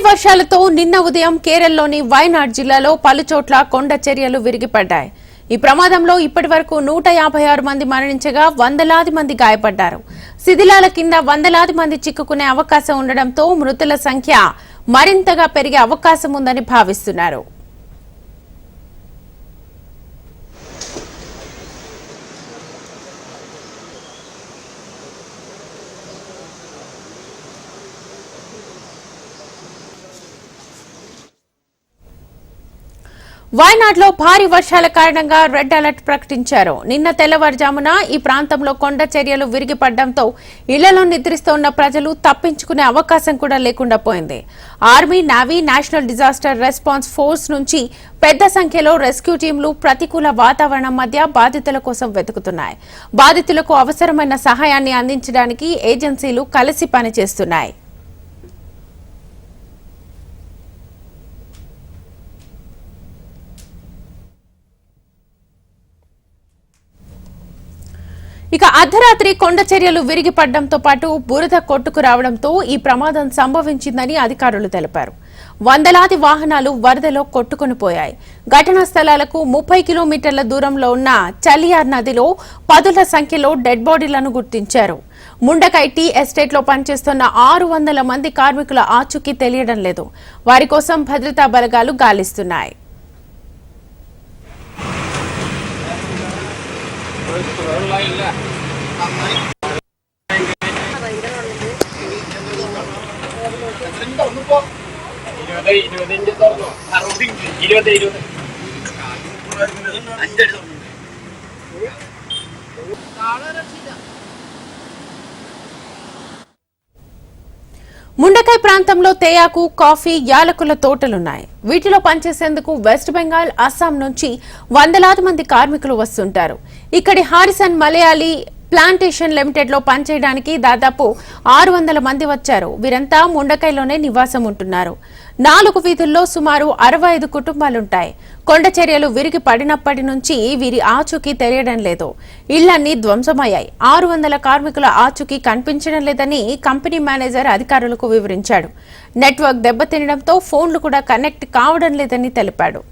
భారీ వర్షాలతో నిన్న ఉదయం కేరళలోని వయనాడ్ జిల్లాలో పలుచోట్ల కొండ చర్యలు విరిగిపడ్డాయి. ఈ ప్రమాదంలో ఇప్పటి వరకు నూట యాభై ఆరు మంది మరణించగా వందలాది మంది గాయపడ్డారు. శిథిలాల కింద వందలాది మంది చిక్కుకునే అవకాశం ఉండడంతో మృతుల సంఖ్య మరింతగా పెరిగే అవకాశం ఉందని భావిస్తున్నారు. వయనాడ్లో భారీ వర్షాల కారణంగా రెడ్ అలర్ట్ ప్రకటించారు. నిన్న తెల్లవారుజామున ఈ ప్రాంతంలో కొండ చర్యలు విరిగిపడడంతో ఇళ్ళలో నిద్రిస్తున్న ప్రజలు తప్పించుకునే అవకాశం కూడా లేకుండా పోయింది. Army navy national disaster response force నుంచి పెద్ద సంఖ్యలో రెస్క్యూ టీంలు ప్రతికూల వాతావరణం మధ్య బాధితుల కోసం వెతుకుతున్నాయి. బాధితులకు అవసరమైన సహాయాన్ని అందించడానికి ఏజెన్సీలు కలిసి పనిచేస్తున్నాయి. ఇక అర్ధరాత్రి కొండ చర్యలు విరిగిపడడంతో పాటు బురద కొట్టుకు రావడంతో ఈ ప్రమాదం సంభవించిందని అధికారులు తెలిపారు. వందలాది వాహనాలు వరదలో కొట్టుకుని పోయాయి. ఘటనా స్థలాలకు ముప్పై కిలోమీటర్ల దూరంలో ఉన్న చలియార్ నదిలో పదుల సంఖ్యలో డెడ్ బాడీలను గుర్తించారు. ముండకై టీ ఎస్టేట్లో పనిచేస్తున్న ఆరు వందల మంది కార్మికుల ఆచూకీ తెలియడం లేదు. వారి కోసం భద్రతా బలగాలు గాలిస్తున్నాయి. ഇരുപത് ഇരുപതിന്റെ തുറന്നു അറുപത് ഇരുപത് ഇരുപത് അഞ്ചടി തുറന്നു ముండకాయ ప్రాంతంలో తేయాకు కాఫీ యాలకుల తోటలున్నాయి. వీటిలో పనిచేసేందుకు వెస్ట్ బెంగాల్ అస్సాం నుంచి వందలాది మంది కార్మికులు వస్తుంటారు. ఇక్కడి హారిసన్ మలయాళీ ప్లాంటేషన్ లిమిటెడ్లో పనిచేయడానికి దాదాపు ఆరు వందల మంది వచ్చారు. వీరంతా ముండకైలోనే నివాసం ఉంటున్నారు. నాలుగు వీధుల్లో సుమారు అరవై ఐదు కుటుంబాలుంటాయి. కొండ చర్యలు విరిగి పడినప్పటి నుంచి వీరి ఆచూకీ తెలియడం లేదు. ఇళ్ళన్నీ ధ్వంసమయ్యాయి. ఆరు వందల కార్మికుల ఆచూకీ కనిపించడం లేదని కంపెనీ మేనేజర్ అధికారులకు వివరించాడు. నెట్వర్క్ దెబ్బతినడంతో ఫోన్లు కూడా కనెక్ట్ కావడం లేదని తెలిపాడు.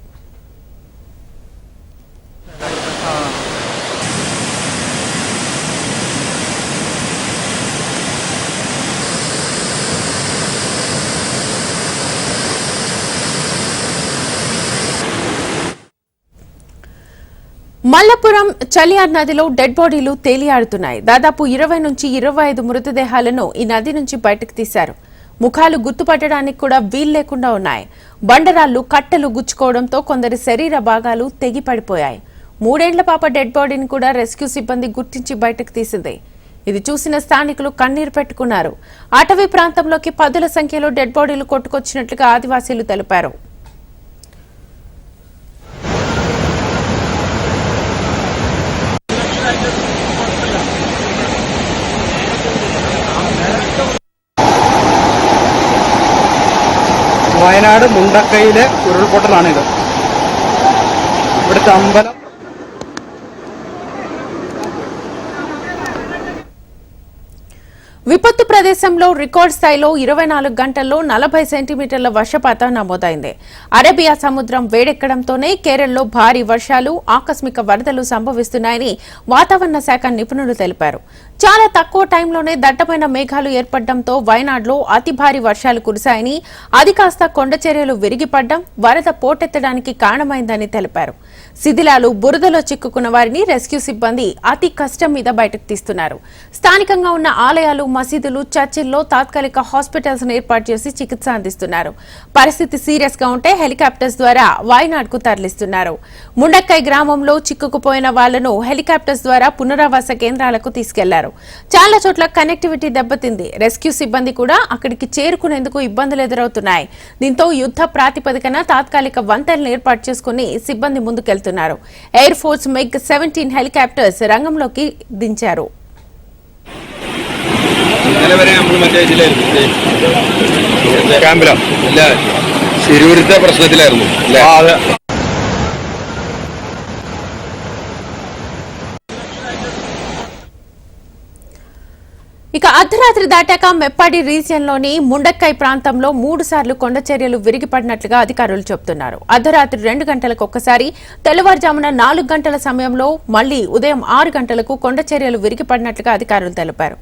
మల్లపురం చలియార్ నదిలో డెడ్ బాడీలు తేలియాడుతున్నాయి. దాదాపు ఇరవై నుంచి ఇరవై ఐదు మృతదేహాలను ఈ నది నుంచి బయటకు తీశారు. ముఖాలు గుర్తుపట్టడానికి కూడా వీలు లేకుండా ఉన్నాయి. బండరాళ్ళు కట్టెలు గుచ్చుకోవడంతో కొందరి శరీర భాగాలు తెగిపడిపోయాయి. మూడేండ్ల పాప డెడ్ బాడీని కూడా రెస్క్యూ సిబ్బంది గుర్తించి బయటకు తీసింది. ఇది చూసిన స్థానికులు కన్నీరు పెట్టుకున్నారు. అటవీ ప్రాంతంలోకి పదుల సంఖ్యలో డెడ్ బాడీలు కొట్టుకొచ్చినట్లుగా ఆదివాసీలు తెలిపారు. വയനാട് മുണ്ടക്കയിലെ ഉരുൾപൊട്ടലാണിത്. ഇവിടുത്തെ അമ്പലം విపత్తు ప్రదేశంలో రికార్డ్ స్థాయిలో ఇరవై నాలుగు గంటల్లో నలభై సెంటీమీటర్ల వర్షపాతం నమోదైంది. అరేబియా సముద్రం వేడెక్కడంతోనే కేరళలో భారీ వర్షాలు ఆకస్మిక వరదలు సంభవిస్తున్నాయని వాతావరణ శాఖ నిపుణులు తెలిపారు. చాలా తక్కువ టైంలోనే దట్టమైన మేఘాలు ఏర్పడడంతో వయనాడ్లో అతి భారీ వర్షాలు కురిశాయని అది కాస్త కొండ చర్యలు విరిగిపడ్డం వరద పోటెత్తడానికి కారణమైందని తెలిపారు. శిథిలాలు బురదలో చిక్కుకున్న వారిని రెస్క్యూ సిబ్బంది అతి కష్టం మీద బయటకు తీస్తున్నారు. స్థానికంగా ఉన్న ఆలయాలు మసీదులు చర్చిల్లో తాత్కాలిక హాస్పిటల్స్ ఏర్పాటు చేసి చికిత్స అందిస్తున్నారు. పరిస్థితి సీరియస్గా ఉంటే హెలికాప్టర్స్ ద్వారా వాయనాడ్ తరలిస్తున్నారు. ముండక్కై గ్రామంలో చిక్కుకుపోయిన వాళ్ళను హెలికాప్టర్స్ ద్వారా పునరావాస కేంద్రాలకు తీసుకెళ్ళారు. చాలా చోట్ల కనెక్టివిటీ దెబ్బతింది. రెస్క్యూ సిబ్బంది కూడా అక్కడికి చేరుకునేందుకు ఇబ్బందులు ఎదురవుతున్నాయి. దీంతో యుద్ధ ప్రాతిపదికన తాత్కాలిక వంతెనలు ఏర్పాటు చేసుకుని సిబ్బంది ముందుకెళ్తున్నారు. air force MiG seventeen helicopters రంగంలోకి దించారు ഇന്നലെ വരെ നമ്മൾ മറ്റേ ഇതിലായിരുന്നു ഇത് ക്യാമ്പിലോ അല്ല ശിരൂരത്തെ പ്രശ്നത്തിലായിരുന്നു ఇక అర్ధరాత్రి దాటాక మెప్పాడి రీజియన్లోని ముండక్కై ప్రాంతంలో మూడు సార్లు కొండ చర్యలు విరిగిపడినట్లుగా అధికారులు చెబుతున్నారు. అర్ధరాత్రి రెండు గంటలకు ఒక్కసారి తెల్లవారుజామున నాలుగు గంటల సమయంలో మళ్ళీ ఉదయం ఆరు గంటలకు కొండ చర్యలు విరిగిపడినట్లుగా అధికారులు తెలిపారు.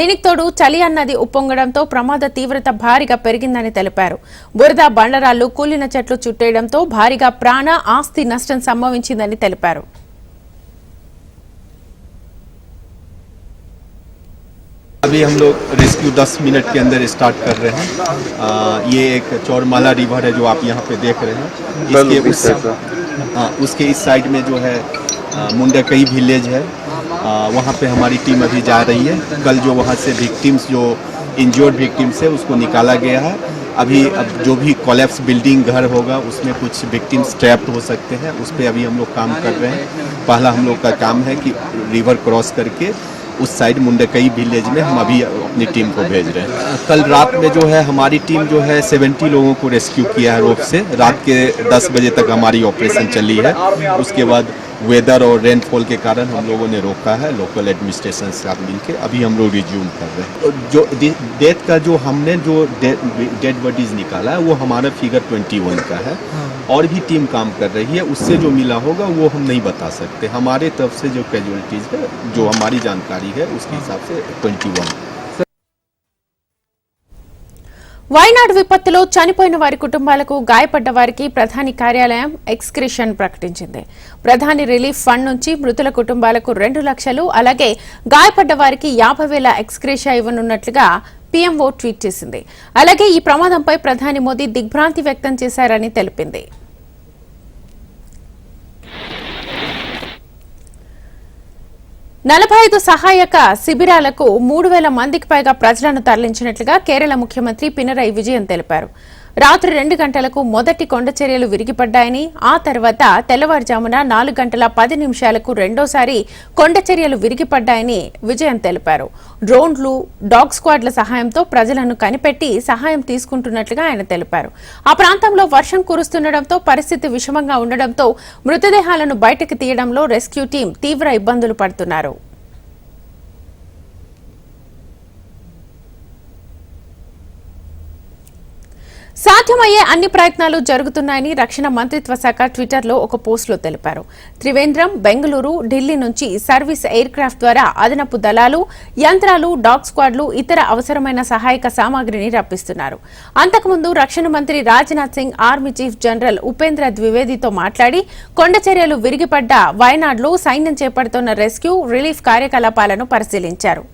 దీనికి తోడు చలి అన్నది ఉప్పొంగడంతో ప్రమాద తీవ్రత భారీగా పెరిగిందని తెలిపారు. బురద బండరాళ్ళు కూలిన చెట్లు చుట్టేయడంతో భారీగా ప్రాణ ఆస్తి నష్టం సంభవించిందని తెలిపారు. अभी हम लोग रेस्क्यू 10 मिनट के अंदर स्टार्ट कर रहे हैं। आ, ये एक चौरमाला रिवर है जो आप यहाँ पे देख रहे हैं। इसके उस हाँ उसके इस साइड में जो है आ, मुंडकई विलेज है। आ, वहाँ पे हमारी टीम अभी जा रही है। कल जो वहाँ से विक्टिम्स जो इंजोर्ड विक्टिम्स है उसको निकाला गया है। अभी अब जो भी कोलेप्स बिल्डिंग घर होगा उसमें कुछ विक्टिम्स ट्रैप्ड हो सकते हैं। उस पर अभी हम लोग काम कर रहे हैं। पहला हम लोग का काम है कि रिवर क्रॉस करके उस साइड मुंडकई विलेज में हम अभी अपनी टीम को भेज रहे हैं। कल रात में जो है, हमारी टीम जो है 70 लोगों को रेस्क्यू किया है रोप से। रात के 10 बजे तक हमारी ऑपरेशन चली है। उसके बाद वेदर और रेनफॉल के कारण हम लोगों ने रोका है लोकल एडमिनिस्ट्रेशन से साथ मिलकर अभी हम लोग रिज्यूम कर रहे हैं। जो डेथ का जो हमने जो डेड बॉडीज निकाला है वो हमारा फिगर 21 का है। और भी टीम काम कर रही है उससे जो मिला होगा वो हम नहीं बता सकते। हमारे तरफ़ से जो कैजुअलिटीज है जो हमारी जानकारी है उसके हिसाब से 21 వైనాడు విపత్తులో చనిపోయిన వారి కుటుంబాలకు గాయపడ్డ వారికి ప్రధాని కార్యాలయం ఎక్స్క్రిషన్ ప్రకటించింది. ప్రధాని రిలీఫ్ ఫండ్ నుంచి మృతుల కుటుంబాలకు రెండు లక్షలు అలాగే గాయపడ్డ వారికి యాభై వేల ఎక్స్క్రేషియా ఇవ్వనున్నట్లుగా పీఎంఓ ట్వీట్ చేసింది. అలాగే ఈ ప్రమాదంపై ప్రధాని మోదీ దిగ్భ్రాంతి వ్యక్తం చేశారని తెలిపింది. నలభై ఐదు సహాయక శిబిరాలకు మూడు వేల మందికి పైగా ప్రజలను తరలించినట్లుగా కేరళ ముఖ్యమంత్రి పినరై విజయన్ తెలిపారు. రాత్రి రెండు గంటలకు మొదటి కొండ చర్యలు విరిగిపడ్డాయని ఆ తర్వాత తెల్లవారుజామున నాలుగు గంటల పది నిమిషాలకు రెండోసారి కొండ చర్యలు విరిగిపడ్డాయని విజయన్ తెలిపారు. డ్రోన్లు డాగ్ స్క్వాడ్ల సహాయంతో ప్రజలను కనిపెట్టి సహాయం తీసుకుంటున్నట్లుగా ఆయన తెలిపారు. ఆ ప్రాంతంలో వర్షం కురుస్తుండటంతో పరిస్థితి విషమంగా ఉండడంతో మృతదేహాలను బయటకు తీయడంలో రెస్క్యూ టీం తీవ్ర ఇబ్బందులు పడుతున్నారు. సాధ్యమయ్యే అన్ని ప్రయత్నాలు జరుగుతున్నాయని రక్షణ మంత్రిత్వ శాఖ ట్విట్టర్లో ఒక పోస్టులో తెలిపారు. త్రివేంద్రం బెంగళూరు ఢిల్లీ నుంచి సర్వీస్ ఎయిర్ క్రాఫ్ట్ ద్వారా అదనపు దళాలు యంత్రాలు డాగ్ స్క్వాడ్లు ఇతర అవసరమైన సహాయక సామాగ్రిని రప్పిస్తున్నారు. అంతకుముందు రక్షణ మంత్రి Rajnath Singh army chief general Upendra ద్వివేదితో మాట్లాడి కొండ చర్యలు విరిగిపడ్డ వయనాడ్లో సైన్యం చేపడుతున్న రెస్క్యూ రిలీఫ్ కార్యకలాపాలను పరిశీలించారు.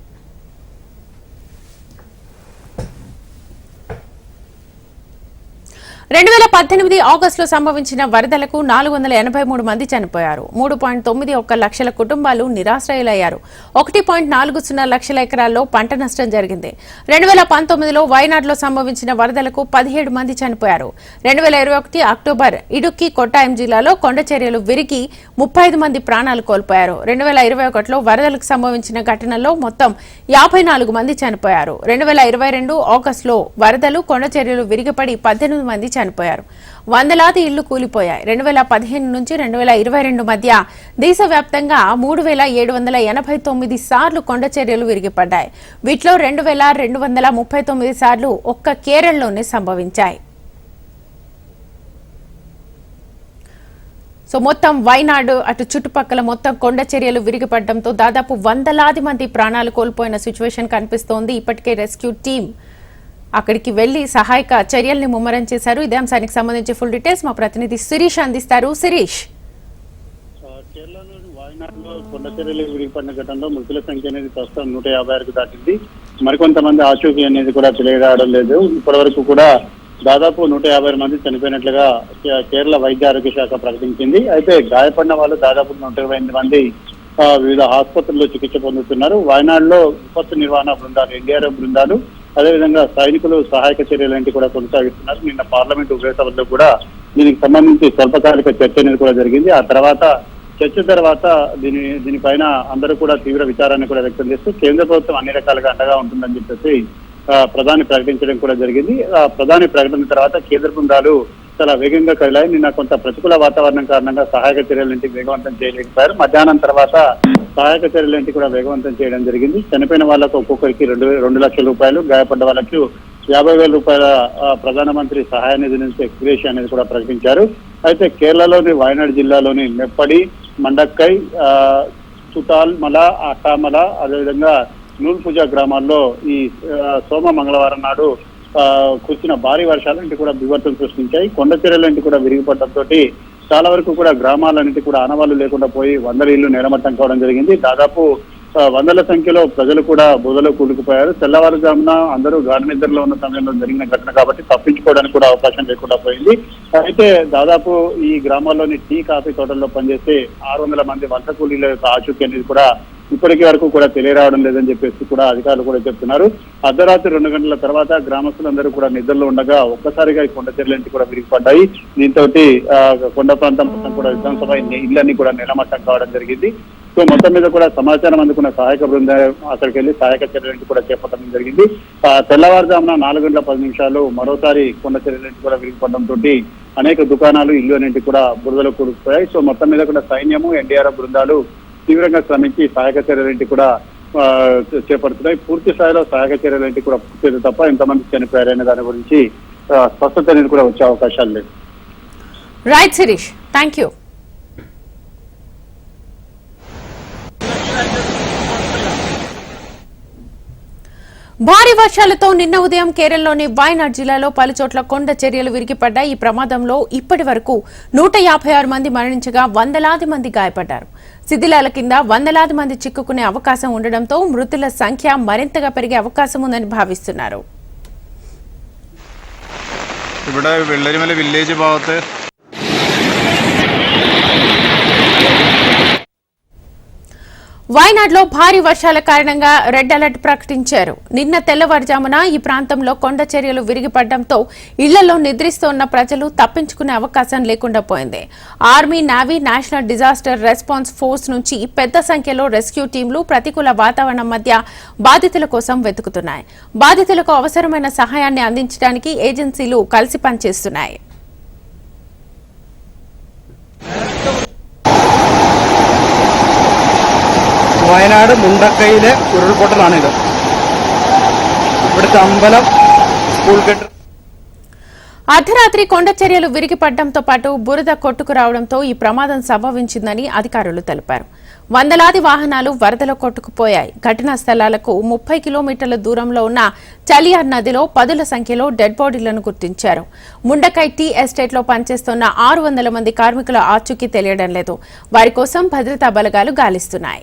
రెండు వేల పద్దెనిమిది ఆగస్టులో సంభవించిన వరదలకు నాలుగు వందల ఎనభై మూడు మంది చనిపోయారు. మూడు పాయింట్ తొమ్మిది ఒక్క లక్షల కుటుంబాలు నిరాశ్రయులయ్యారు. ఒకటి పాయింట్ నాలుగు సున్నా లక్షల ఎకరాల్లో పంట నష్టం జరిగింది. రెండు వేల పంతొమ్మిదిలో వయనాడులో సంభవించిన వరదలకు పదిహేడు మంది చనిపోయారు. రెండు వేల ఇరవై ఒకటి అక్టోబర్ ఇడుక్కి కొట్టాయం జిల్లాలో కొండ చర్యలు విరిగి ముప్పై ఐదు మంది ప్రాణాలు కోల్పోయారు. రెండు వేల ఇరవై ఒకటిలో వరదలకు సంభవించిన ఘటనలో మొత్తం యాభై నాలుగు మంది చనిపోయారు. రెండు వేల ఇరవై రెండు ఆగస్టులో వరదలు కొండ చర్యలు విరిగిపడి పద్దెనిమిది మంది చనిపోయారు. వందలాది ఇళ్ళు కూలిపోయాయి. రెండు వేల పదిహేను నుంచి రెండు వేల ఇరవై రెండు మధ్య దేశవ్యాప్తంగా మూడు వేల ఏడు వందల ఎనభై తొమ్మిది సార్లు కొండ చర్యలు విరిగిపడ్డాయి. వీటిలో రెండు వేల రెండు వందల ముప్పై తొమ్మిది సార్లు ఒక్క కేరళలోనే సంభవించాయి. సో మొత్తం వైనాడు అటు చుట్టుపక్కల మొత్తం కొండ చర్యలు విరిగిపడడంతో దాదాపు వందలాది మంది ప్రాణాలు కోల్పోయిన సిచ్యువేషన్ కనిపిస్తోంది. ఇప్పటికే రెస్క్యూ టీం అక్కడికి వెళ్ళి సహాయక చర్యల్ని ముమ్మరం చేశారు. ఇదే అంశానికి సంబంధించి ఫుల్ డీటెయిల్స్ మా ప్రతినిధి శిరీష్ అందిస్తారు. శిరీష్. కేరళలోని వాయనాడులో కొండ విరిగిపడిన ఘటనలో మృతుల సంఖ్య అనేది ప్రస్తుతం నూట యాభై ఆరుకు దాటింది. మరికొంతమంది ఆచూకీ అనేది కూడా తెలియరావడం లేదు. ఇప్పటి వరకు కూడా దాదాపు నూట యాభై మంది చనిపోయినట్లుగా కేరళ వైద్య ఆరోగ్య శాఖ ప్రకటించింది. అయితే గాయపడిన వాళ్ళు దాదాపు నూట ఇరవై ఎనిమిది మంది వివిధ ఆసుపత్రుల్లో చికిత్స పొందుతున్నారు. వాయనాడులో విపత్తు నిర్వహణ బృందాలు ఎన్డీఆర్ఎఫ్ బృందాలు అదేవిధంగా సైనికులు సహాయక చర్యలంటి కూడా కొనసాగిస్తున్నారు. నిన్న పార్లమెంట్ ఉభయ సభల్లో కూడా దీనికి సంబంధించి స్వల్పకాలిక చర్చ అనేది కూడా జరిగింది. ఆ తర్వాత చర్చ తర్వాత దీని దీనిపైన అందరూ కూడా తీవ్ర విచారాన్ని కూడా వ్యక్తం చేస్తూ కేంద్ర ప్రభుత్వం అన్ని రకాలుగా అండగా ఉంటుందని చెప్పేసి ప్రధాని ప్రకటించడం కూడా జరిగింది. ఆ ప్రధాని ప్రకటన తర్వాత కేంద్ర బృందాలు చాలా వేగంగా కదిలాయి. నిన్న కొంత ప్రతికూల వాతావరణం కారణంగా సహాయక చర్యలంటికి వేగవంతం చేయలేకపోయారు. మధ్యాహ్నం తర్వాత సహాయక చర్యలంటికి కూడా వేగవంతం చేయడం జరిగింది. చనిపోయిన వాళ్ళకు ఒక్కొక్కరికి రెండు రెండు లక్షల రూపాయలు గాయపడ్డ వాళ్ళకు యాభై వేల రూపాయల ప్రధానమంత్రి సహాయ నిధి నుంచి ఎక్స్గ్రేష్ అనేది కూడా ప్రకటించారు. అయితే కేరళలోని వాయనాడు జిల్లాలోని మెప్పడి మండక్కై ఆ, చుటాల్ మల అట్టామల అదేవిధంగా నూల్పూజ గ్రామాల్లో ఈ సోమ మంగళవారం నాడు కురిసిన భారీ వర్షాలు ఇంటి కూడా బిభత్సం సృష్టించాయి. కొండ చర్యలంటి కూడా విరిగిపడటంతో చాలా వరకు కూడా గ్రామాలన్నిటి కూడా ఆనవాళ్ళు లేకుండా పోయి వందల ఇళ్ళు నేలమట్టం కావడం జరిగింది. దాదాపు వందల సంఖ్యలో ప్రజలు కూడా బుధలో కూడుకుపోయారు తెల్లవారుజామున అందరూ గాఢ నిద్రలో ఉన్న సమయంలో జరిగిన ఘటన కాబట్టి తప్పించుకోవడానికి కూడా అవకాశం లేకుండా పోయింది. అయితే దాదాపు ఈ గ్రామాల్లోని టీ కాఫీ తోటల్లో పనిచేసే ఆరు వందల మంది వంట కూలీల యొక్క ఆచూకీ అనేది కూడా ఇప్పటికి వరకు కూడా తెలియరావడం లేదని చెప్పేసి కూడా అధికారులు కూడా చెప్తున్నారు. అర్ధరాత్రి రెండు గంటల తర్వాత గ్రామస్తులందరూ కూడా నిద్రలో ఉండగా ఒక్కసారిగా ఈ కొండ చర్యలన్నీ కూడా విరిగిపడ్డాయి. దీంతో కొండ ప్రాంతం మొత్తం కూడా విధానసభ ఇళ్ళన్ని కూడా నిలమట్టం కావడం జరిగింది. సో మొత్తం మీద కూడా సమాచారం అందుకున్న సహాయక బృందం అక్కడికి వెళ్ళి సహాయక చర్యలను కూడా చేపట్టడం జరిగింది. ఆ, తెల్లవారుజామున నాలుగు గంటల పది నిమిషాలు మరోసారి కొండ చర్యలను కూడా విరిగిపడడంతో అనేక దుకాణాలు ఇల్లు అనేవి కూడా బురదలో కూరుకుపోయాయి సో మొత్తం మీద కూడా సైన్యము ఎన్డీఆర్ఎఫ్ బృందాలు తీవ్రంగా శ్రమించి సహాయక చర్యలంటి కూడా చేపడుతున్నాయి. పూర్తి స్థాయిలో సహాయక చర్యలంటి కూడా పూర్తి తప్ప ఎంతమంది చనిపోయారనే దాని గురించి స్పష్టత అనేది కూడా వచ్చే అవకాశాలు లేదు రైట్ శిరీష్ థ్యాంక్ యూ భారీ వర్షాలతో నిన్న ఉదయం కేరళలోని వాయనాడ్ జిల్లాలో పలుచోట్ల కొండ చర్యలు విరిగిపడ్డాయి ఈ ప్రమాదంలో ఇప్పటి వరకు నూట యాభై ఆరు మంది మరణించగా వందలాది మంది గాయపడ్డారు శిథిలాల కింద వందలాది మంది చిక్కుకునే అవకాశం ఉండడంతో మృతుల సంఖ్య మరింతగా పెరిగే అవకాశం ఉందని భావిస్తున్నారు ഇവിടെ വെള്ളരിമല വില്ലേജ് ഭാഗത്ത് వాయనాడ్లో భారీ వర్షాల కారణంగా రెడ్ అలర్ట్ ప్రకటించారు. నిన్న తెల్లవారుజామున ఈ ప్రాంతంలో కొండ చర్యలు విరిగిపడడంతో ఇళ్ళలో నిద్రిస్తున్న ప్రజలు తప్పించుకునే అవకాశం లేకుండా పోయింది. Army navy national disaster response force నుంచి పెద్ద సంఖ్యలో రెస్క్యూ టీంలు ప్రతికూల వాతావరణం మధ్య బాధితుల కోసం వెతుకుతున్నాయి. బాధితులకు అవసరమైన సహాయాన్ని అందించడానికి ఏజెన్సీలు కలిసి పనిచేస్తున్నాయి. വയനാട് മുണ്ടക്കയിലെ ഉരുൾപൊട്ടലാണിത് ഇവിടുത്തെ അമ്പലം സ്കൂൾ കെട്ടിടം అర్ధరాత్రి కొండ చర్యలు విరిగిపడడంతో పాటు బురద కొట్టుకురావడంతో ఈ ప్రమాదం సంభవించిందని అధికారులు తెలిపారు వందలాది వాహనాలు వరదలో కొట్టుకుపోయాయి. ఘటనా స్థలాలకు ముప్పై కిలోమీటర్ల దూరంలో ఉన్న చలియార్ నదిలో పదుల సంఖ్యలో డెడ్ బాడీలను గుర్తించారు. ముండకై టీ ఎస్టేట్లో పనిచేస్తున్న ఆరు వందల మంది కార్మికుల ఆచూకీ తెలియడం లేదు. వారి కోసం భద్రతా బలగాలు గాలిస్తున్నాయి.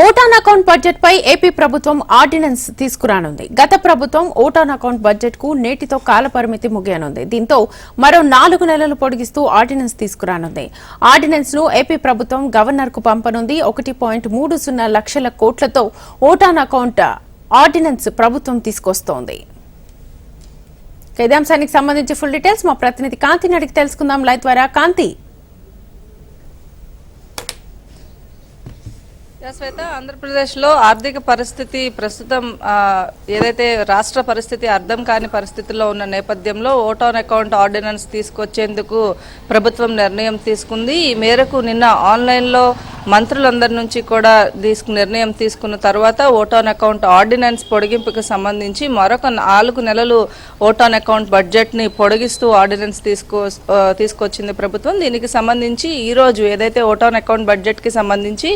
ఓటాన్ అకౌంట్ బడ్జెట్ పై ఏపీ ప్రభుత్వం ఆర్డినెన్స్ తీసుకురానుంది. గత ప్రభుత్వం ఓటాన్ అకౌంట్ బడ్జెట్కు నేటితో కాలపరిమితి ముగియనుంది. దీంతో మరో నాలుగు నెలలు పొడిగిస్తూ ఆర్డినెన్స్ తీసుకురానుంది. ఆర్డినెన్స్ను ఏపీ ప్రభుత్వం గవర్నర్కు పంపనుంది. ఒకటి పాయింట్ మూడు సున్నా లక్షల కోట్లతో ఓటాన్ అకౌంట్ ఆర్డినెన్స్ ప్రభుత్వం తీసుకొస్తోంది. ఇదే అంశానికి సంబంధించి ఫుల్ డీటెయిల్స్ మా ప్రతినిధి కాంతిని అడిగి తెలుసుకుందాం. లైవ్ ద్వారా కాంతి. శ్వేత ఆంధ్రప్రదేశ్లో ఆర్థిక పరిస్థితి ప్రస్తుతం ఏదైతే రాష్ట్ర పరిస్థితి అర్థం కాని పరిస్థితుల్లో ఉన్న నేపథ్యంలో ఓట్ ఆన్ అకౌంట్ ఆర్డినెన్స్ తీసుకొచ్చేందుకు ప్రభుత్వం నిర్ణయం తీసుకుంది. ఈ మేరకు నిన్న ఆన్లైన్లో మంత్రులందరి నుంచి కూడా తీసుకు నిర్ణయం తీసుకున్న తర్వాత ఓట్ ఆన్ అకౌంట్ ఆర్డినెన్స్ పొడిగింపుకు సంబంధించి మరొక నాలుగు నెలలు ఓట్ ఆన్ అకౌంట్ బడ్జెట్ని పొడిగిస్తూ ఆర్డినెన్స్ తీసుకో తీసుకొచ్చింది ప్రభుత్వం. దీనికి సంబంధించి ఈరోజు ఏదైతే ఓట్ ఆన్ అకౌంట్ బడ్జెట్కి సంబంధించి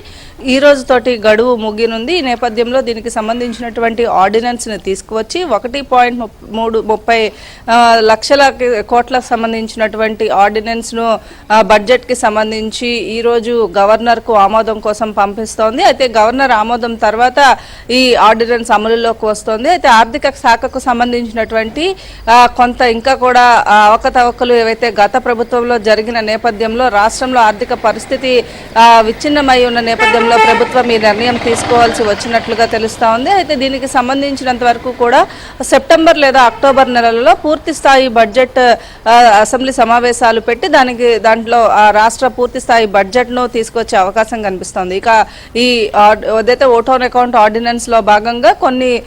ఈ రోజు తోటి గడువు ముగినుంది. ఈ నేపథ్యంలో దీనికి సంబంధించినటువంటి ఆర్డినెన్స్ని తీసుకువచ్చి ఒకటి పాయింట్ మూడు ముప్పై లక్షల కోట్లకు సంబంధించినటువంటి ఆర్డినెన్స్ను బడ్జెట్కి సంబంధించి ఈ రోజు గవర్నర్కు ఆమోదం కోసం పంపిస్తోంది. అయితే గవర్నర్ ఆమోదం తర్వాత ఈ ఆర్డినెన్స్ అమలులోకి వస్తోంది. అయితే ఆర్థిక శాఖకు సంబంధించినటువంటి కొంత ఇంకా కూడా అవకతవకలు ఏవైతే గత ప్రభుత్వంలో జరిగిన నేపథ్యంలో రాష్ట్రంలో ఆర్థిక పరిస్థితి విచ్ఛిన్నమై ఉన్న నేపథ్యంలో ప్రభుత్వం ఈ నిర్ణయం తీసుకోవాల్సి వచ్చినట్లుగా తెలుస్తా ఉంది. అయితే దీనికి సంబంధించినంత వరకు కూడా సెప్టెంబర్ లేదా అక్టోబర్ నెలలలో పూర్తి స్థాయి బడ్జెట్ అసెంబ్లీ సమావేశాలు పెట్టి దానికి దాంట్లో ఆ రాష్ట్ర పూర్తి స్థాయి బడ్జెట్ను తీసుకొచ్చే అవకాశం కనిపిస్తోంది. ఇక ఈ ఆర్డ్- ఏదైతే ఓటోన్ అకౌంట్ ఆర్డినెన్స్లో భాగంగా కొన్ని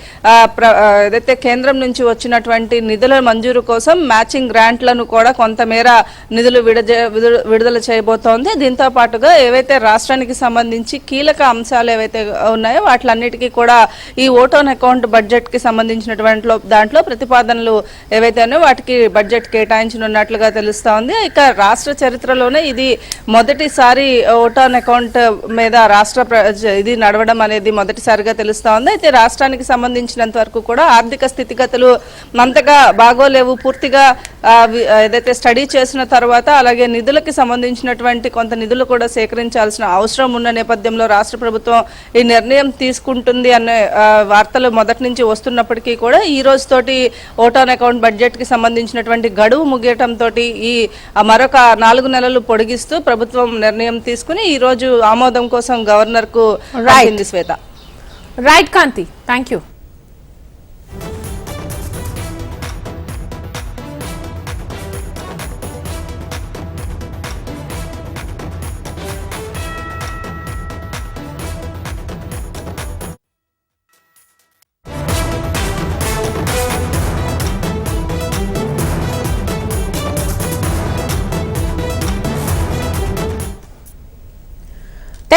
ప్ర- ఏదైతే కేంద్రం నుంచి వచ్చినటువంటి నిధుల మంజూరు కోసం మ్యాచింగ్ గ్రాంట్లను కూడా కొంతమేర నిధులు విడుదల చేయబోతోంది. దీంతో పాటుగా ఏవైతే రాష్ట్రానికి సంబంధించి కీలక అంశాలు ఏవైతే ఉన్నాయో వాటిలన్నిటికీ కూడా ఈ ఓటోన్ అకౌంట్ బడ్జెట్కి సంబంధించినటువంటి దాంట్లో ప్రతిపాదనలు ఏవైతే ఉన్నాయో వాటికి బడ్జెట్ కేటాయించనున్నట్లుగా తెలుస్తా ఉంది. ఇక రాష్ట్ర చరిత్రలోనే ఇది మొదటిసారి ఓటాన్ అకౌంట్ మీద రాష్ట్ర ఇది నడవడం అనేది మొదటిసారిగా తెలుస్తా ఉంది. అయితే రాష్ట్రానికి సంబంధించినంత వరకు కూడా ఆర్థిక స్థితిగతులు అంతగా బాగోలేవు. పూర్తిగా ఏదైతే స్టడీ చేసిన తర్వాత అలాగే నిధులకి సంబంధించినటువంటి కొంత నిధులు కూడా సేకరించాల్సిన అవసరం ఉన్న నేపథ్యంలో రాష్ట్ర ప్రభుత్వం ఈ నిర్ణయం తీసుకుంటుంది అనే వార్తలు మొదటి నుంచి వస్తున్నప్పటికీ కూడా ఈ రోజుతోటి ఓటాన్ అకౌంట్ బడ్జెట్కి సంబంధించినటువంటి గడువు ముగియటంతో ఈ మరొక నాలుగు నెలలు పొడిగిస్తూ ప్రభుత్వం నిర్ణయం తీసుకుని ఈ రోజు ఆమోదం కోసం గవర్నర్కు రాయింది Shweta. Right Kanthi thank you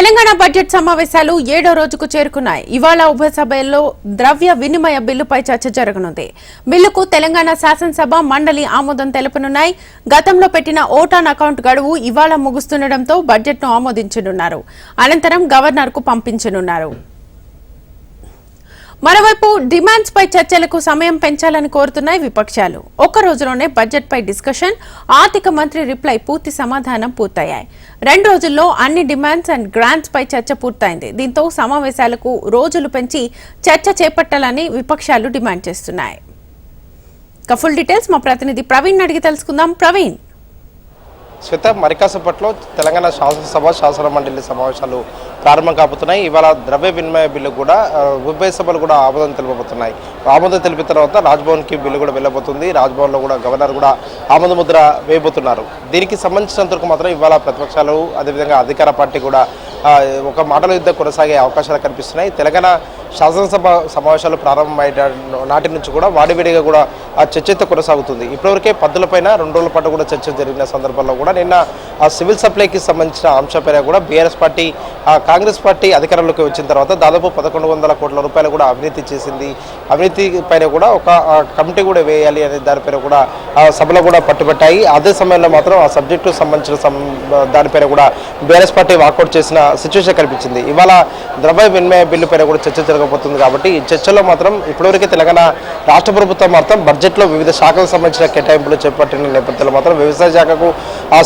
Telangana budget సమావేశాలు ఏడో రోజుకు చేరుకున్నాయి. ఇవాళ ఉభయ సభల్లో ద్రవ్య వినిమయ బిల్లుపై చర్చ జరగనుంది. బిల్లుకు తెలంగాణ శాసనసభ మండలి ఆమోదం తెలుపనున్నాయి. గతంలో పెట్టిన ఓటాన్ అకౌంట్ గడువు ఇవాళ ముగుస్తుండటంతో బడ్జెట్ను ఆమోదించనున్నారు. అనంతరం గవర్నర్కు పంపించనున్నారు. మరోవైపు డిమాండ్స్ పై చర్చలకు సమయం పెంచాలని కోరుతున్నాయి విపక్షాలు. ఒక్క రోజులోనే బడ్జెట్ పై డిస్కషన్ ఆర్థిక మంత్రి రిప్లై పూర్తి సమాధానం పూర్తయ్యాయి. రెండు రోజుల్లో అన్ని డిమాండ్స్ అండ్ గ్రాంట్స్ పై చర్చ పూర్తయింది. దీంతో సమావేశాలకు రోజులు పెంచి చర్చ చేపట్టాలని విపక్షాలు డిమాండ్ చేస్తున్నాయి. ఫుల్ డీటెయిల్స్ మా ప్రతినిధి ప్రవీణ్ అడిగి తెలుసుకుందాం. ప్రవీణ్. శ్వేత మరికాసేపట్లో తెలంగాణ శాసనసభ శాసన మండలి సమావేశాలు ప్రారంభం కాబోతున్నాయి. ఇవాళ ద్రవ్య వినిమయ బిల్లు కూడా ఉభయ సభలు కూడా ఆమోదం తెలుపబోతున్నాయి. ఆమోదం తెలిపిన తర్వాత రాజ్భవన్కి బిల్లు కూడా వెళ్ళబోతుంది. రాజ్భవన్లో కూడా గవర్నర్ కూడా ఆమోద ముద్ర వేయబోతున్నారు. దీనికి సంబంధించినంత వరకు మాత్రం ఇవాళ ప్రతిపక్షాలు అదేవిధంగా అధికార పార్టీ కూడా ఒక మాటల యుద్ధం కొనసాగే అవకాశాలు కనిపిస్తున్నాయి. తెలంగాణ శాసనసభ సమావేశాలు ప్రారంభమైన నాటి నుంచి కూడా వాడివిడిగా కూడా ఆ చర్చ అయితే కొనసాగుతుంది. ఇప్పటివరకే పద్దులపైన రెండు రోజుల పాటు కూడా చర్చ జరిగిన సందర్భంలో కూడా నిన్న ఆ సివిల్ సప్లైకి సంబంధించిన అంశంపైన కూడా బీఆర్ఎస్ పార్టీ ఆ కాంగ్రెస్ పార్టీ అధికారంలోకి వచ్చిన తర్వాత దాదాపు పదకొండు వందల కోట్ల రూపాయలు కూడా అవినీతి చేసింది. అవినీతి పైన కూడా ఒక కమిటీ కూడా వేయాలి అనే దానిపైన కూడా సభలో కూడా పట్టుబట్టాయి. అదే సమయంలో మాత్రం ఆ సబ్జెక్టు సంబంధించిన దానిపైన కూడా బీఆర్ఎస్ పార్టీ వాకౌట్ చేసిన సిచ్యువేషన్ కనిపించింది. ఇవాళ ద్రవ్య వినిమయ బిల్లు పైన కూడా చర్చ జరగబోతుంది కాబట్టి ఈ చర్చలో మాత్రం ఇప్పటివరకే తెలంగాణ రాష్ట్ర ప్రభుత్వం మాత్రం బడ్జెట్లో వివిధ శాఖలకు సంబంధించిన కేటాయింపులు చేపట్టిన నేపథ్యంలో మాత్రం వ్యవసాయ శాఖకు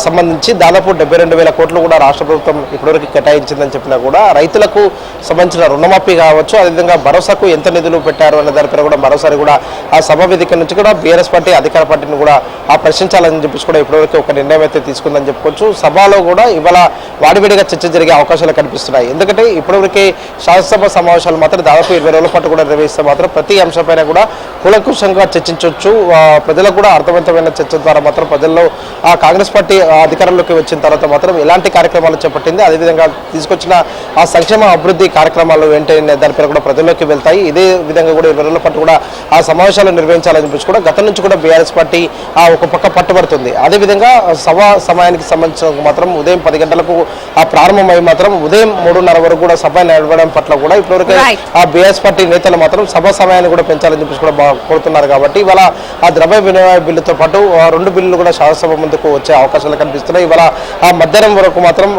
సంబంధించి దాదాపు డెబ్బై రెండు వేల కోట్లు కూడా రాష్ట్ర ప్రభుత్వం ఇప్పటివరకు కేటాయించిందని చెప్పిన కూడా రైతులకు సంబంధించిన రుణమాఫీ కావచ్చు అదేవిధంగా భరోసాకు ఎంత నిధులు పెట్టారు అనే దానిపైన కూడా మరోసారి కూడా ఆ సభ వేదిక నుంచి కూడా బీఆర్ఎస్ పార్టీ అధికార పార్టీని కూడా ఆ ప్రశ్నించాలని చెప్పేసి కూడా ఇప్పటివరకు ఒక నిర్ణయం అయితే తీసుకుందని చెప్పుకోవచ్చు. సభలో కూడా ఇవాళ వాడివేడిగా చర్చ జరిగే అవకాశాలు కనిపిస్తున్నాయి. ఎందుకంటే ఇప్పటివరకే శాసనసభ సమావేశాలు మాత్రం దాదాపు ఇరవై రోజుల పాటు కూడా నిర్వహిస్తే మాత్రం ప్రతి అంశంపైన కూడా కులంకుశంగా చర్చించవచ్చు ఆ, ప్రజలకు కూడా అర్థవంతమైన చర్చ ద్వారా మాత్రం ప్రజల్లో ఆ కాంగ్రెస్ పార్టీ అధికారంలోకి వచ్చిన తర్వాత మాత్రం ఎలాంటి కార్యక్రమాలు చేపట్టింది అదేవిధంగా తీసుకొచ్చిన ఆ సంక్షేమ అభివృద్ధి కార్యక్రమాలు ఏంటనే దానిపైన కూడా ప్రజల్లోకి వెళ్తాయి. ఇదే విధంగా కూడా ఇరవై రోజుల పాటు కూడా ఆ సమావేశాలు నిర్వహించాలని చెప్పేసి కూడా గతం నుంచి కూడా బీఆర్ఎస్ పార్టీ ఆ ఒక పక్క పట్టుబడుతుంది. అదేవిధంగా సభ సమయానికి సంబంధించిన మాత్రం ఉదయం పది గంటలకు ఆ ప్రారంభమై మాత్రం ఉదయం మూడున్నర వరకు కూడా సభ నడవడం పట్ల కూడా ఇప్పటివరకు. ఆ బీఎస్ పార్టీ నేతలు మాత్రం సభ సమయాన్ని కూడా పెంచాలని చెప్పేసి కూడా కోరుతున్నారు కాబట్టి ఇవాళ ఆ ద్రవ్య వినిమయ బిల్లుతో పాటు రెండు బిల్లులు కూడా శాసనసభ ముందుకు వచ్చే అవకాశాలు కనిపిస్తున్నాయి. ఇవాళ ఆ మధ్యాహ్నం వరకు మాత్రం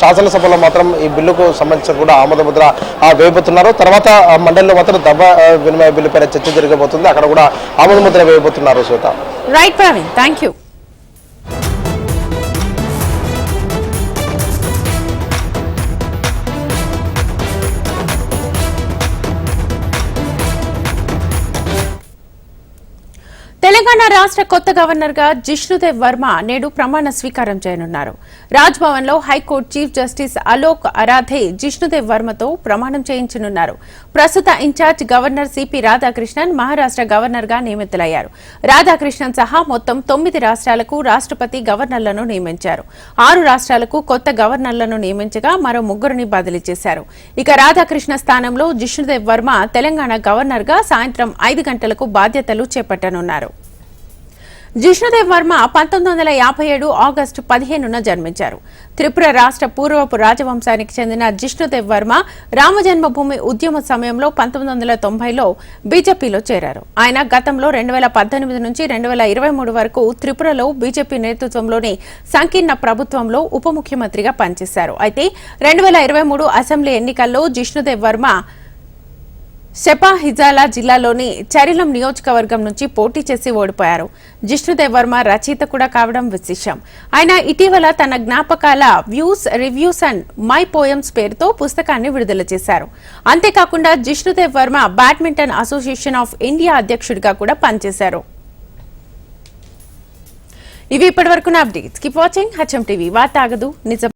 శాసనసభలో మాత్రం ఈ బిల్లుకు సంబంధించిన కూడా ఆమోద ముద్ర వేయబోతున్నారు. తర్వాత ఆ మండలిలో మాత్రం దబ్బ వినిమయ బిల్లు చర్చ జరగబోతుంది. అక్కడ కూడా ఆమోద ముద్ర వేయబోతున్నారు Shweta right Praveen thank you Telangana రాష్ట్ర కొత్త గవర్నర్గా జిష్ణుదేవ్ వర్మ నేడు ప్రమాణ స్వీకారం చేయనున్నారు. రాజ్భవన్లో high court chief justice Alok Aradhe Jishnu Dev వర్మతో ప్రమాణం చేయించనున్నారు. ప్రస్తుత in charge governor CP Radhakrishnan Maharashtra గవర్నర్గా నియమితులయ్యారు. రాధాకృష్ణన్ సహా మొత్తం తొమ్మిది రాష్ట్రాలకు రాష్ట్రపతి గవర్నర్లను నియమించారు. ఆరు రాష్ట్రాలకు కొత్త గవర్నర్లను నియమించగా మరో ముగ్గురిని బదిలీ చేశారు. ఇక రాధాకృష్ణ స్థానంలో జిష్ణుదేవ్ వర్మ తెలంగాణ గవర్నర్గా సాయంత్రం ఐదు గంటలకు బాధ్యతలు చేపట్టనున్నారు. జిష్ణుదేవ్ వర్మ పంతొమ్మిది వందల యాభై ఏడు ఆగస్టు పదిహేనున జన్మించారు. త్రిపుర రాష్ట్ర పూర్వపు రాజవంశానికి చెందిన జిష్ణుదేవ్ వర్మ రామజన్మభూమి ఉద్యమ సమయంలో పంతొమ్మిది వందల తొంభైలో బీజేపీలో చేరారు. ఆయన గతంలో రెండు వేల పద్దెనిమిది నుంచి రెండు వేల ఇరవై మూడు వరకు త్రిపురలో బీజేపీ నేతృత్వంలోని సంకీర్ణ ప్రభుత్వంలో ఉప ముఖ్యమంత్రిగా పనిచేశారు. అయితే రెండు వేల ఇరవై మూడు అసెంబ్లీ ఎన్నికల్లో జిష్ణుదేవ్ వర్మ షెపాహిజాలా జిల్లాలోని చరిలం నియోజకవర్గం నుంచి పోటీ చేసి ఓడిపోయారు. జిష్ణుదేవ్ వర్మ రచయిత కూడా కావడం విశేషం. ఆయన ఇటీవల తన జ్ఞాపకాల views reviews and my poems పేరుతో పుస్తకాన్ని విడుదల చేశారు. అంతేకాకుండా Jishnu Dev Varma badminton association of India అధ్యక్షుడిగా కూడా పనిచేశారు. ఇవి ఇప్పటివరకు updates. Keep watching HM TV వార్త ఆగదు. నిజం.